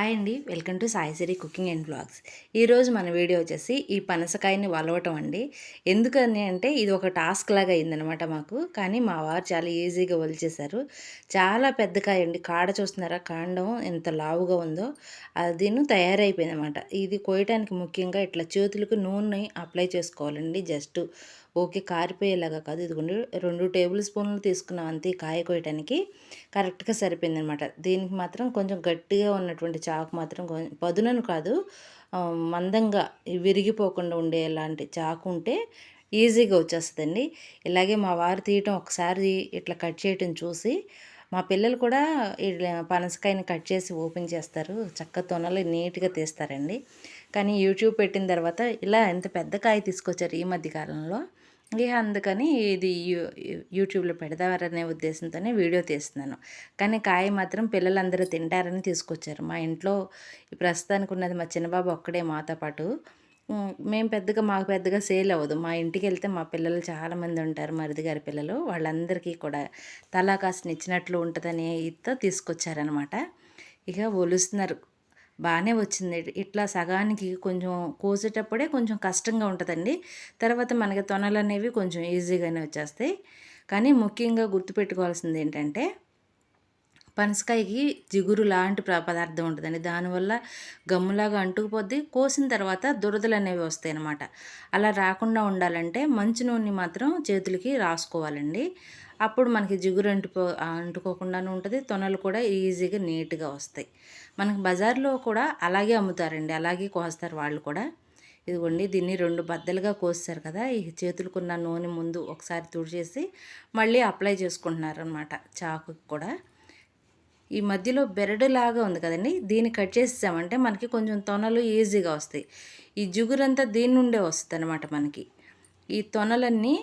Hi అండి. Welcome to Sai Siri cooking and blogs ఈరోజు మన వీడియో వచ్చేసి ఈ పనసకాయని వలవటం అండి. ఎందుకని అంటే ఇది ఒక టాస్క్ లాగా అయిందనమాట మాకు. కానీ మా వారు చాలా ఈజీగా వలిచేశారు. చాలా పెద్ద కాయ అండి. కాడ చూస్తున్నారా? కాండం ఎంత లావుగా ఉందో అదిను తయారైపోయింది అనమాట ఇది కోయటానికి ముఖ్యంగా ఇట్లా చేతులకు నూనె అప్లై చేసుకోవాలండి జస్ట్. ఓకే కారిపోయేలాగా కాదు. ఇదిగోండి రెండు టేబుల్ స్పూన్లు తీసుకున్నాం అంతే కాయ కోయటానికి. కరెక్ట్గా సరిపోయింది అనమాట దీనికి మాత్రం కొంచెం గట్టిగా ఉన్నటువంటి చాకు మాత్రం పదునను కాదు మందంగా విరిగిపోకుండా ఉండేలాంటి చాకు ఉంటే ఈజీగా వచ్చేస్తుందండి. ఇలాగే మా వారు తీయటం ఒకసారి ఇట్లా కట్ చేయటం చూసి మా పిల్లలు కూడా పనసకాయని కట్ చేసి ఓపెన్ చేస్తారు. చక్క తొనలు నీట్గా తీస్తారండి. కానీ యూట్యూబ్ పెట్టిన తర్వాత ఇలా ఎంత పెద్ద కాయ తీసుకొచ్చారు ఈ మధ్య కాలంలో. ఇక అందుకని ఇది యూ యూట్యూబ్లో పెడతారనే ఉద్దేశంతోనే వీడియో తీస్తున్నాను. కానీ కాయ మాత్రం పిల్లలందరూ తింటారని తీసుకొచ్చారు. మా ఇంట్లో ప్రస్తుతానికి ఉన్నది మా చిన్నబాబు ఒక్కడే మాతో పాటు. మేము పెద్దగా మాకు పెద్దగా సేల్ అవ్వదు. మా ఇంటికి వెళ్తే మా పిల్లలు చాలామంది ఉంటారు. మరిది గారి పిల్లలు. వాళ్ళందరికీ కూడా తలా కాసిన ఇచ్చినట్లు ఉంటుందని ఇతో తీసుకొచ్చారనమాట ఇక ఒలుస్తున్నారు. బాగానే వచ్చింది. ఇట్లా సగానికి కొంచెం కోసేటప్పుడే కొంచెం కష్టంగా ఉంటుందండి. తర్వాత మనకి తొనలు అనేవి కొంచెం ఈజీగానే వచ్చేస్తాయి. కానీ ముఖ్యంగా గుర్తుపెట్టుకోవాల్సింది ఏంటంటే పనసకాయకి జిగురు లాంటి పదార్థం ఉంటుందండి. దానివల్ల గమ్ములాగా అంటుకుపోద్ది. కోసిన తర్వాత దురదలు అనేవి వస్తాయి అన్నమాట అలా రాకుండా ఉండాలంటే మంచి నూనె మాత్రం చేతులకి రాసుకోవాలండి. అప్పుడు మనకి జిగురు అంటుకో అంటుకోకుండానే ఉంటుంది. తొనలు కూడా ఈజీగా నీట్గా వస్తాయి. మనకి బజార్లో కూడా అలాగే అమ్ముతారండి. అలాగే కోస్తారు వాళ్ళు కూడా. ఇదిగోండి దీన్ని రెండు బద్దలుగా కోస్తారు కదా. ఈ చేతులకున్న నూనె ముందు ఒకసారి తుడిచేసి మళ్ళీ అప్లై చేసుకుంటున్నారు అనమాట చాకుకి కూడా. ఈ మధ్యలో బెరడులాగా ఉంది కదండి. దీన్ని కట్ చేసామంటే మనకి కొంచెం తొనలు ఈజీగా వస్తాయి. ఈ జిగురంతా దీని నుండే వస్తుంది అనమాట మనకి. ఈ తొనలన్నీ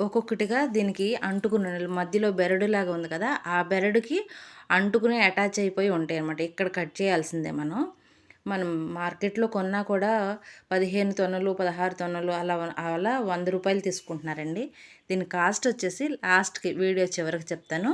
ఒక్కొక్కటిగా దీనికి అంటుకున్న మధ్యలో బెరడులాగా ఉంది కదా ఆ బెరడుకి అంటుకుని అటాచ్ అయిపోయి ఉంటాయి అనమాట ఇక్కడ కట్ చేయాల్సిందే మనం. మనం మార్కెట్లో కొన్నా కూడా పదిహేను తొనలు పదహారు తొనలు అలా అలా వంద రూపాయలు తీసుకుంటున్నారండి. దీని కాస్ట్ వచ్చేసి లాస్ట్కి వీడియో చివరికి చెప్తాను.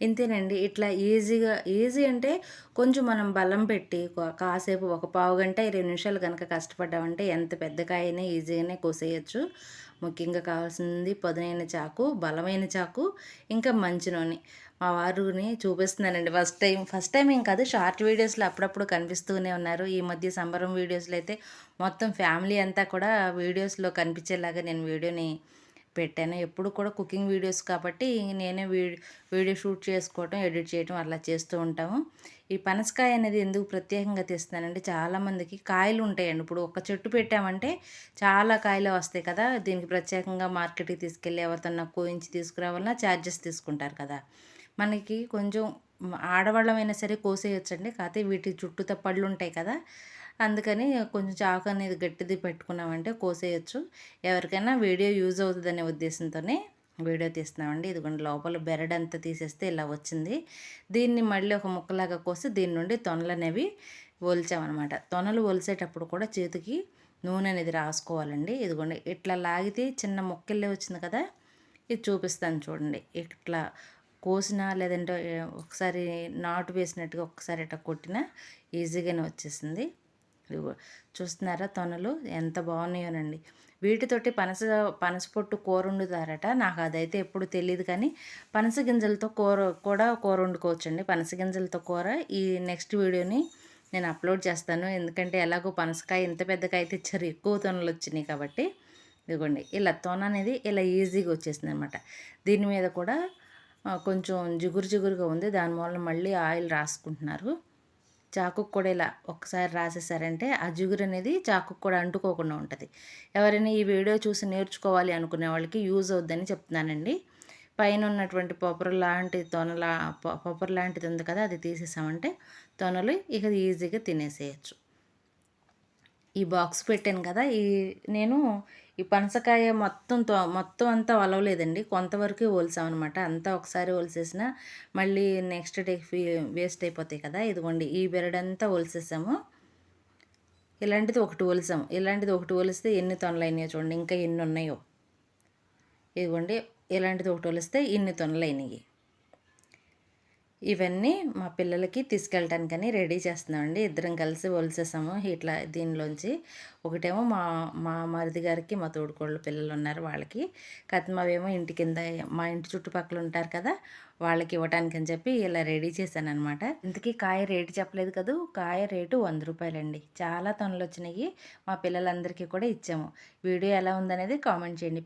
ఇంతేనండి. ఇట్లా ఈజీగా ఈజీ అంటే కొంచెం మనం బలం పెట్టి కాసేపు ఒక పావు గంట ఇరవై నిమిషాలు కనుక కష్టపడ్డామంటే ఎంత పెద్ద కాయనే ఈజీగానే కోసేయచ్చు. ముఖ్యంగా కావాల్సింది పదునైన చాకు బలమైన చాకు ఇంకా మంచి నూనె. మా వారుని చూపిస్తున్నానండి. ఫస్ట్ టైం ఫస్ట్ టైం ఏం కాదు షార్ట్ వీడియోస్లో అప్పుడప్పుడు కనిపిస్తూనే ఉన్నారు. ఈ మధ్య సంబరం వీడియోస్లో అయితే మొత్తం ఫ్యామిలీ అంతా కూడా వీడియోస్లో కనిపించేలాగా నేను వీడియోని పెట్టాను. ఎప్పుడు కూడా కుకింగ్ వీడియోస్ కాబట్టి నేనే వీడియో వీడియో షూట్ చేసుకోవటం ఎడిట్ చేయటం అలా చేస్తూ ఉంటాము. ఈ పనసకాయ అనేది ఎందుకు ప్రత్యేకంగా తీస్తున్నానంటే చాలామందికి కాయలు ఉంటాయండి. ఇప్పుడు ఒక చెట్టు పెట్టామంటే చాలా కాయలు వస్తాయి కదా దీనికి ప్రత్యేకంగా మార్కెట్కి తీసుకెళ్ళి ఎవరితోన్నా కోయించి తీసుకురావాలన్నా ఛార్జెస్ తీసుకుంటారు కదా. మనకి కొంచెం ఆడవాళ్ళమైనా సరే కోసేయొచ్చండి. కాకపోతే వీటి చుట్టూ పళ్ళు ఉంటాయి కదా అందుకని కొంచెం చాకు అనేది గట్టిది పెట్టుకున్నామంటే కోసేయచ్చు. ఎవరికైనా వీడియో యూజ్ అవుతుందనే ఉద్దేశంతోనే వీడియో తీస్తున్నామండి. ఇదిగోండి లోపల బెరడంతా తీసేస్తే ఇలా వచ్చింది. దీన్ని మళ్ళీ ఒక ముక్కలాగా కోసి దీని నుండి తొనలు అనేవి ఒలిచామన్నమాట. తొనలు ఒలిసేటప్పుడు కూడా చేతికి నూనె అనేది రాసుకోవాలండి. ఇదిగోండి ఇట్లా లాగితే చిన్న ముక్కల్లే వచ్చింది కదా ఇది చూపిస్తాను చూడండి. ఇట్లా కోసినా లేదంటే ఒకసారి నాటు వేసినట్టుగా ఒకసారి ఇట్లా కొట్టినా ఈజీగానే వచ్చేసింది. ఇదిగో చూస్తున్నారా తొనలు? ఎంత బాగున్నాయోనండి. వీటితోటి పనస పనస పొట్టు కూర వండుతారట. నాకు అదైతే ఎప్పుడు తెలియదు కానీ పనస గింజలతో కూర కూడా కూర వండుకోవచ్చండి. పనస గింజలతో కూర ఈ నెక్స్ట్ వీడియోని నేను అప్లోడ్ చేస్తాను. ఎందుకంటే ఎలాగో పనసకాయ ఇంత పెద్ద కాయ తెచ్చారు ఎక్కువ తొనలు వచ్చినాయి కాబట్టి. ఇదిగోండి ఇలా తొన అనేది ఇలా ఈజీగా వచ్చేసింది అనమాట. దీని మీద కూడా కొంచెం జిగురు జిగురుగా ఉంది. దానివల్ల మళ్ళీ ఆయిల్ రాసుకుంటున్నారు. చాకుకు కూడా ఇలా ఒకసారి రాసేసారంటే ఆ జిగురు అనేది చాకుకు కూడా అంటుకోకుండా ఉంటుంది. ఎవరైనా ఈ వీడియో చూసి నేర్చుకోవాలి అనుకునే వాళ్ళకి యూజ్ అవుద్దని చెప్తున్నానండి. పైన ఉన్నటువంటి పొపర లాంటి తొనలా పొపర లాంటిది ఉంది కదా అది తీసేసామంటే తొనలు ఇక ఈజీగా తినేసేయచ్చు. ఈ బాక్స్ పెట్టాను కదా ఈ నేను ఈ పనసకాయ మొత్తం తో మొత్తం అంతా ఒలవలేదండి కొంతవరకే ఒలిసామన్నమాట. అంతా ఒకసారి ఒలిసేసిన మళ్ళీ నెక్స్ట్ డే వేస్ట్ అయిపోతాయి కదా. ఇదిగోండి ఈ బెరడంతా ఒలిసేసాము. ఇలాంటిది ఒకటి ఒలిసాము. ఇలాంటిది ఒకటి ఒలిస్తే ఎన్ని తొనలు అయినాయో చూడండి. ఇంకా ఎన్ని ఉన్నాయో ఇదిగోండి ఇలాంటిది ఒకటి ఒలిస్తే ఇన్ని తొనలు అయినాయి ఇవన్నీ మా పిల్లలకి తీసుకెళ్ళటానికని రెడీ చేస్తున్నామండి. ఇద్దరం కలిసి ఒలిసేసాము. ఇట్లా దీనిలోంచి ఒకటేమో మా మా మరిది గారికి మా తోడుకోళ్ళు పిల్లలు ఉన్నారు వాళ్ళకి. కత్మావేమో ఇంటి కింద మా ఇంటి చుట్టుపక్కల ఉంటారు కదా వాళ్ళకి ఇవ్వటానికి అని చెప్పి ఇలా రెడీ చేశాను అనమాట ఇంతకీ కాయ రేటు చెప్పలేదు కదా? కాయ రేటు వంద రూపాయలండి. చాలా తొనలు వచ్చినాయి. మా పిల్లలందరికీ కూడా ఇచ్చాము. వీడియో ఎలా ఉందనేది కామెంట్ చేయండి